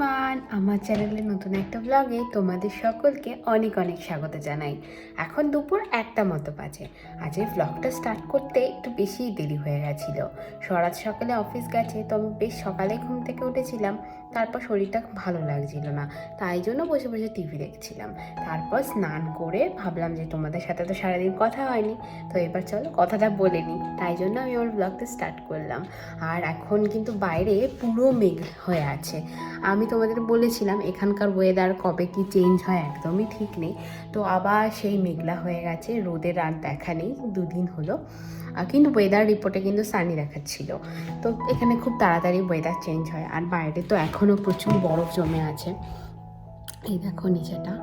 Everyone আমার চ্যানেলে নতুন একটা ব্লগে তোমাদের সকলকে অনেক অনেক স্বাগত জানাই। এখন দুপুর একটা মতো বাজে। আজ এই ব্লগটা স্টার্ট করতে একটু বেশিই দেরি হয়ে গেছিল। স্বরাজ সকালে অফিস গেছে, তো আমি বেশ সকালে ঘুম থেকে উঠেছিলাম। তারপর শরীরটা ভালো লাগছিল না। তাই জন্য বসে বসে টিভি দেখছিলাম। তারপর স্নান করে ভাবলাম যে তোমাদের সাথে তো সারাদিন কথা হয়নি। তো এবার চলো কথাটা বলে নিই। তাই জন্য আমি আমার ব্লগটা স্টার্ট করলাম। আর এখন কিন্তু বাইরে পুরো মেঘ হয়ে আছে। আমি তোমাদের বলেছিলাম এখানকার ওয়েদার কবে কি চেঞ্জ হয় একদমই ঠিক নেই। তো আবার সেই মেঘলা হয়ে গেছে। রোদের আর দেখা নেই। দুদিন হলো। কিন্তু ওয়েদার রিপোর্টে কিন্তু সানি দেখাচ্ছিল। তো এখানে খুব তাড়াতাড়ি ওয়েদার চেঞ্জ হয়। আর বাইরে তো এখনও প্রচুর বরফ জমে আছে। এই দেখো নিচেটা।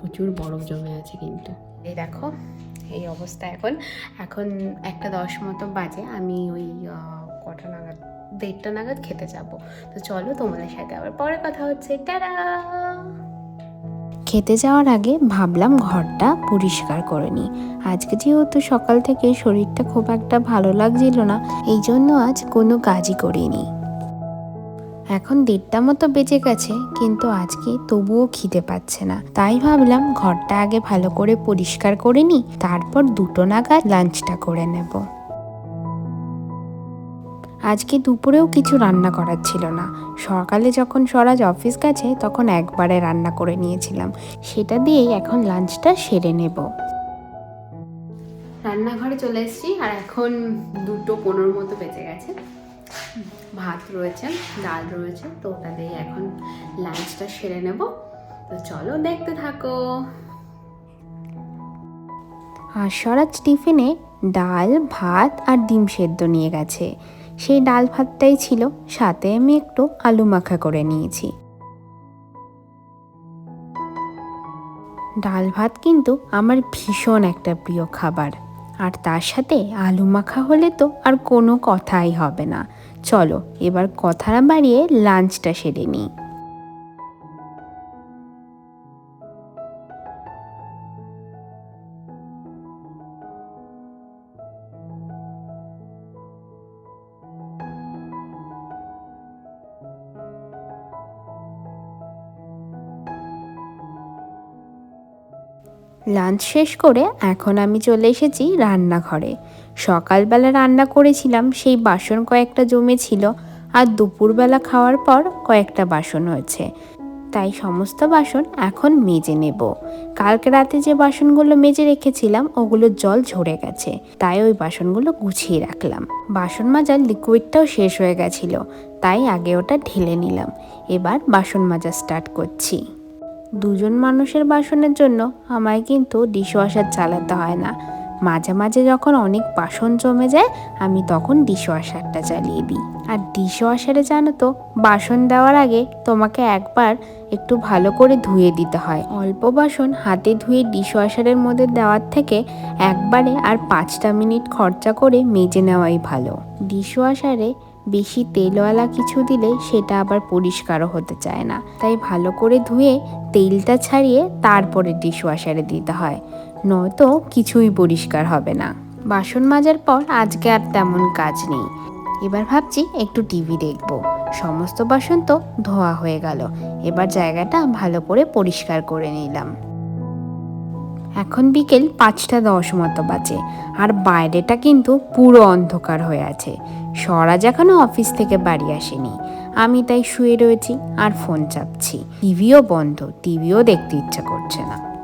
প্রচুর বরফ জমে আছে কিন্তু। এই দেখো, এই অবস্থা এখন। এখন একটা দশ মতো বাজে। আমি ওই কটা নাগাদ, দেড়টা নাগাদ খেতে যাব। তো চলো তোমাদের সাথে আবার পরে কথা হচ্ছে। টাটা! খেতে যাওয়ার আগে ভাবলাম ঘরটা পরিষ্কার করে নিই। আজকে যেহেতু সকাল থেকে শরীরটা খুব একটা ভালো লাগছিল না, এই জন্য আজ কোনো কাজই করিনি। এখন দেড়টা মতো বেজে গেছে, কিন্তু আজকে তবুও খিদে পাচ্ছে না। তাই ভাবলাম ঘরটা আগে ভালো করে পরিষ্কার করে নিই, তারপর দুটো নাগাদ লাঞ্চটা করে নেব। আজকে দুপুরেও কিছু রান্না করার ছিল না। সকালে যখন স্বরাজ অফিস গেছে তখন একবারে রান্না করে নিয়েছিলাম। সেটা দিয়েই এখন লাঞ্চটা সেরে নেব। রান্নাঘরে চলে এসেছি আর এখন দুটো পনেরো মতো বেজে গেছে। ভাত রয়েছে ডাল রয়েছে তো ওটা দিয়ে এখন লাঞ্চটা সেরে নেব। তো চলো দেখতে থাকো। আর স্বরাজ টিফিনে ডাল ভাত আর ডিম সেদ্ধ নিয়ে গেছে। সেই ডাল ভাতটাই ছিল। সাথে আমি একটু আলু মাখা করে নিয়েছি। ডাল ভাত কিন্তু আমার ভীষণ একটা প্রিয় খাবার। আর তার সাথে আলু মাখা হলে তো আর কোনো কথাই হবে না। চলো, এবার কথা না বাড়িয়ে লাঞ্চটা সেরে নিই। লাঞ্চ শেষ করে এখন আমি চলে এসেছি রান্নাঘরে। সকালবেলা রান্না করেছিলাম, সেই বাসন কয়েকটা জমেছিল আর দুপুরবেলা খাওয়ার পর কয়েকটা বাসন হয়েছে। তাই সমস্ত বাসন এখন মেজে নেব। কালকে রাতে যে বাসনগুলো মেজে রেখেছিলাম, ওগুলো জল ঝরে গেছে, তাই ওই বাসনগুলো গুছিয়ে রাখলাম। বাসন মাজার লিকুইডটাও শেষ হয়ে গেছিল, তাই আগে ওটা ঢেলে নিলাম। এবার বাসন মাজা স্টার্ট করছি। দুজন মানুষের বাসনের জন্য আমায় কিন্তু ডিশওয়াশার চালাতে হয় না। মাঝে মাঝে যখন অনেক বাসন জমে যায়, আমি তখন ডিশওয়াশারটা চালিয়ে দিই। আর ডিশওয়াশারে জানো তো, বাসন দেওয়ার আগে তোমাকে একবার একটু ভালো করে ধুয়ে দিতে হয়। অল্প বাসন হাতে ধুয়ে ডিশওয়াশারের মধ্যে দেওয়ার থেকে একবারে আর পাঁচটা মিনিট খরচা করে মেজে নেওয়াই ভালো। ডিশওয়াশারে বেশি তেলওয়ালা কিছু দিলে সেটা আবার পরিষ্কারও হতে চায় না। তাই ভালো করে ধুয়ে তেলটা ছাড়িয়ে তারপরে ডিশওয়াশারে দিতে হয়। নয়তো কিছুই পরিষ্কার হবে না। বাসন মাজার পর আজকে আর তেমন কাজ নেই। এবার ভাবছি একটু টিভি দেখব। সমস্ত বাসন তো ধোয়া হয়ে গেল। এবার জায়গাটা ভালো করে পরিষ্কার করে নিলাম। এখন বিকেল পাঁচটা দশ মতো বাজে। আর বাইরেটা কিন্তু পুরো অন্ধকার হয়ে আছে। স্বরাজ এখনও অফিস থেকে বাড়ি আসেনি। আমি তাই শুয়ে রয়েছি আর ফোন চাপছি। টিভিও বন্ধ, টিভিও দেখতে ইচ্ছা করছে না।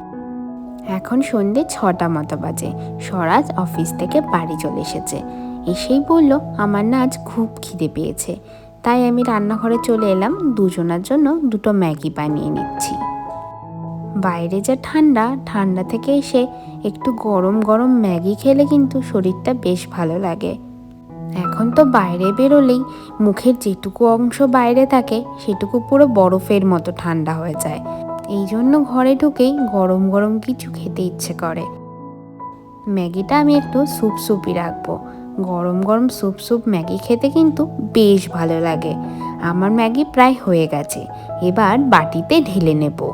এখন সন্ধে ছটা মতো বাজে। স্বরাজ অফিস থেকে বাড়ি চলে এসেছে। এসেই বলল, আমার না আজ খুব খিদে পেয়েছে। তাই আমি রান্নাঘরে চলে এলাম। দুজনার জন্য দুটো ম্যাগি বানিয়ে নিচ্ছি। বাইরে যা ঠান্ডা ঠান্ডা থেকে এসে একটু গরম গরম ম্যাগি খেলে কিন্তু শরীরটা বেশ ভালো লাগে। এখন তো বাইরে বেরোলেই মুখের যেটুকু অংশ বাইরে থাকে, সেটুকু পুরো বরফের মতো ঠান্ডা হয়ে যায়। এই জন্য ঘরে ঢুকেই গরম গরম কিছু খেতে ইচ্ছে করে। ম্যাগিটা আমি একটু স্যুপ স্যুপই রাখব। গরম গরম স্যুপ স্যুপ ম্যাগি খেতে কিন্তু বেশ ভালো লাগে। আমার ম্যাগি প্রায় হয়ে গেছে। এবার বাটিতে ঢেলে নেব।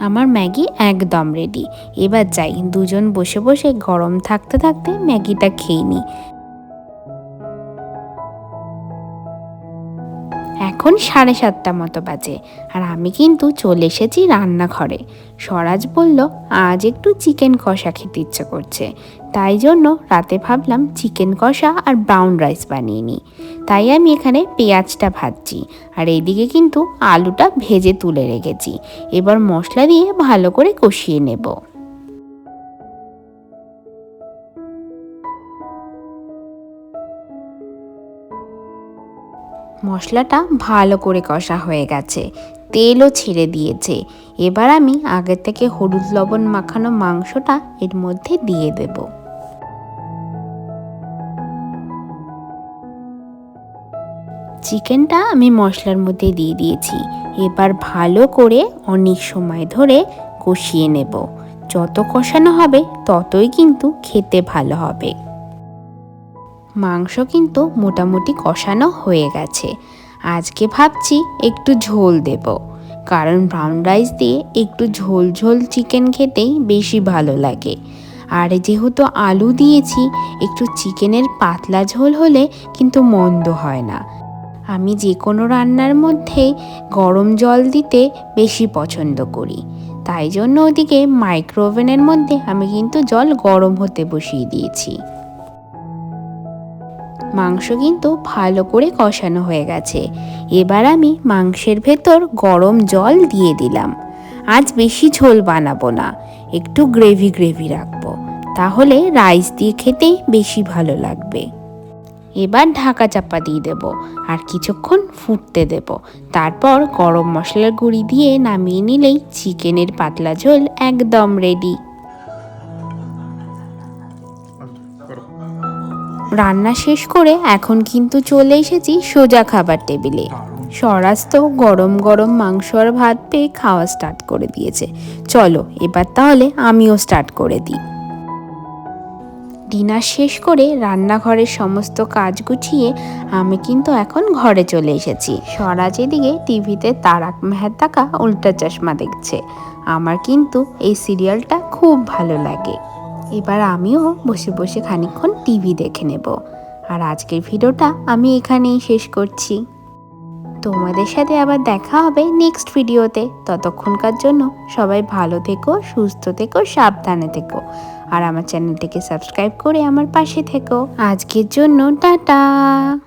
আমার ম্যাগি একদম রেডি এবার যাই, দুজন বসে বসে গরম থাকতে থাকতে ম্যাগিটা খেয়ে নিই। এখন সাড়ে সাতটা মতো বাজে। আর আমি কিন্তু চলে এসেছি রান্নাঘরে। স্বরাজ বলল, আজ একটু চিকেন কষা খেতে ইচ্ছে করছে। তাই জন্য রাতে ভাবলাম চিকেন কষা আর ব্রাউন রাইস বানিয়ে নিই। তাই আমি এখানে পেঁয়াজটা ভাজছি। আর এইদিকে কিন্তু আলুটা ভেজে তুলে রেখেছি। এবার মশলা দিয়ে ভালো করে কষিয়ে নেব। মশলাটা ভালো করে কষা হয়ে গেছে। তেলও ছেড়ে দিয়েছে। এবার আমি আগে থেকে হলুদ লবণ মাখানো মাংসটা এর মধ্যে দিয়ে দেব। চিকেনটা আমি মশলার মধ্যে দিয়ে দিয়েছি। এবার ভালো করে অনেক সময় ধরে কষিয়ে নেব। যত কষানো হবে ততই কিন্তু খেতে ভালো হবে। মাংস কিন্তু মোটামুটি কষানো হয়ে গেছে। আজকে ভাবছি একটু ঝোল দেব। কারণ ব্রাউন রাইস দিয়ে একটু ঝোল ঝোল চিকেন খেতেই বেশি ভালো লাগে। আর যেহেতু আলু দিয়েছি, একটু চিকেনের পাতলা ঝোল হলে কিন্তু মন্দ হয় না। আমি যে কোনো রান্নার মধ্যে গরম জল দিতে বেশি পছন্দ করি। তাই জন্য ওদিকে মাইক্রোওভেনের মধ্যে আমি কিন্তু জল গরম হতে বসিয়ে দিয়েছি। মাংস কিন্তু ভালো করে কষানো হয়ে গেছে। এবার আমি মাংসের ভেতর গরম জল দিয়ে দিলাম। আজ বেশি ঝোল বানাবো না, একটু গ্রেভি গ্রেভি রাখব। তাহলে রাইস দিয়ে খেতেই বেশি ভালো লাগবে। এবার ঢাকা চাপা দিয়ে দেব আর কিছুক্ষণ ফুটতে দেব। তারপর গরম মশলার গুঁড়ি দিয়ে নামিয়ে নিলেই চিকেনের পাতলা ঝোল একদম রেডি রান্না শেষ করে এখন কিন্তু চলে এসেছি সোজা খাবার টেবিলে। স্বরাজ তো গরম গরম মাংস আর ভাত পেয়ে খাওয়া স্টার্ট করে দিয়েছে। চলো, এবার তাহলে আমিও স্টার্ট করে দিই। ডিনার শেষ করে রান্নাঘরের সমস্ত কাজ গুছিয়ে আমি কিন্তু এখন ঘরে চলে এসেছি। স্বরাজ এদিকে টিভিতে তারাক মেহতা কা উল্টা চশমা দেখছে। আমার কিন্তু এই সিরিয়ালটা খুব ভালো লাগে। এবার আমিও বসে বসে খানিক্ষণ টিভি দেখে নেব। আর আজকের ভিডিওটা আমি এখানেই শেষ করছি। তোমাদের সাথে আবার দেখা হবে নেক্সট ভিডিওতে। ততক্ষণকার জন্য সবাই ভালো থেকো, সুস্থ থেকো, সাবধানে থেকো। আর আমার চ্যানেলটিকে সাবস্ক্রাইব করে আমার পাশে থেকো। আজকের জন্য টাটা।